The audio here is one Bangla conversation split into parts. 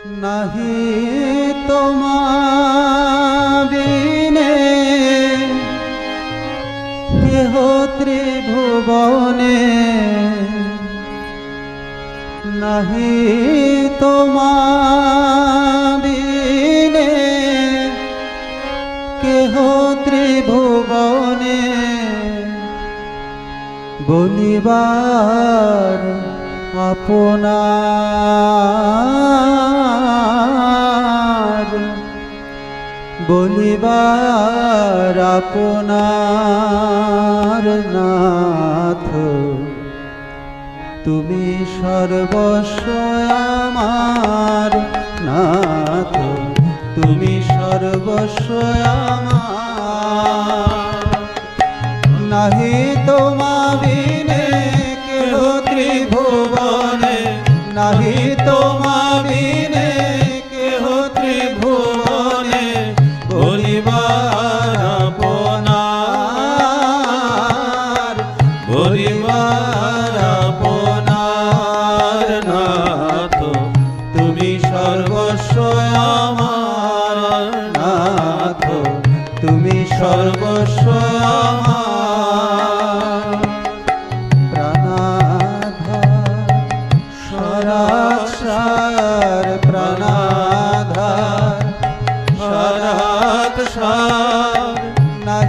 নাহি তোমাবিনে কেহ ত্রিভুবনে নাহি তোমাবিনে কেহ ত্রিভুবনে বলিবার আপনার বলিবার আপনার নাথ। তুমি সর্বস্ব আমার নাথ। তুমি সর্বস্ব আমার নাহি তোমা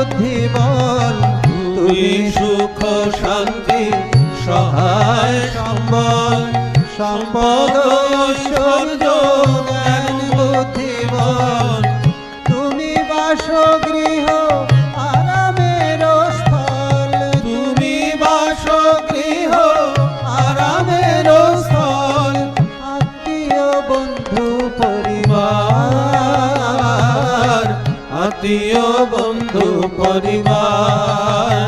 জ্ঞান বুদ্ধি বল তুমি সুখ শান্তি সহায় সম্বল সম্পদ ঐশ্বর্য জ্ঞান বুদ্ধি বল তুমি বাসগৃহ আত্মীয় বন্ধু পরিবার।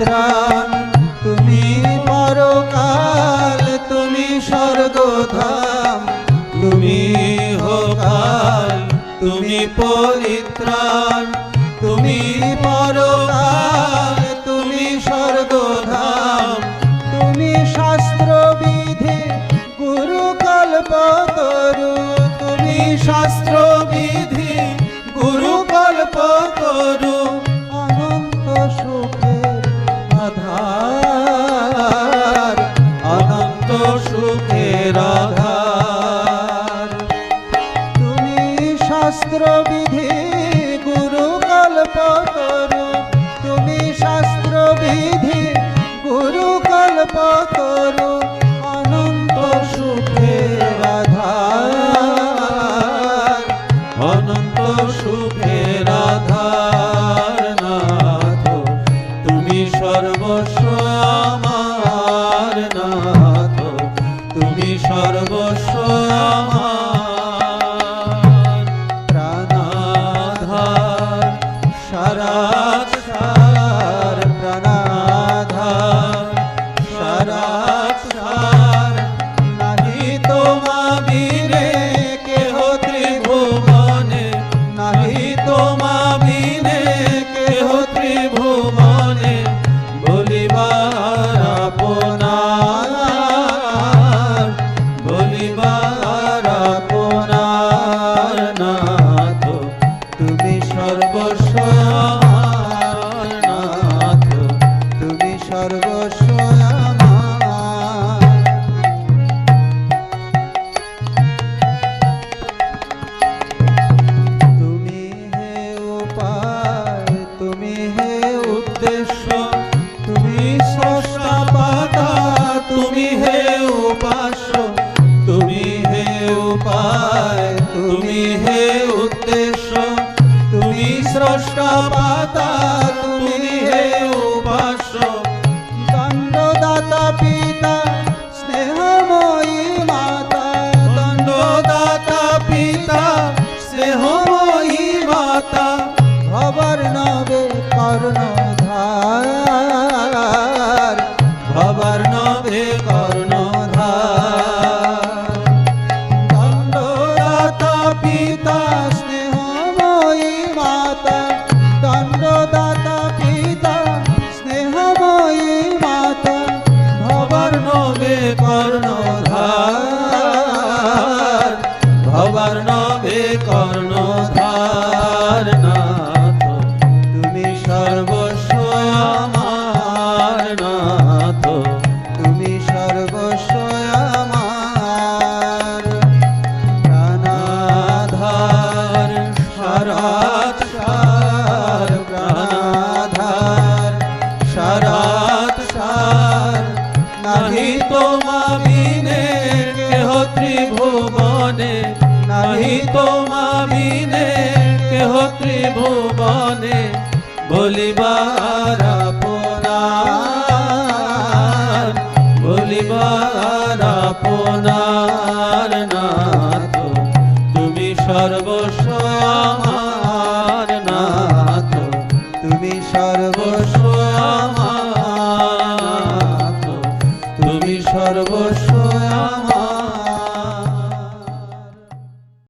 পরিত্রাণ তুমি পরকাল, তুমি স্বর্গধাম। তুমি হোকাল তুমি পরিত্রাণ। তুমি পরকাল, তুমি স্বর্গধাম। তুমি শাস্ত্রবিধি গুরু কল্পতরু তুমি শাস্ত্রবিধি শাস্ত্রবিধি গুরু ভুবনে বলিবার বলিবার তুমি সর্বস্ব আমার নাথ তুমি সর্বস্ব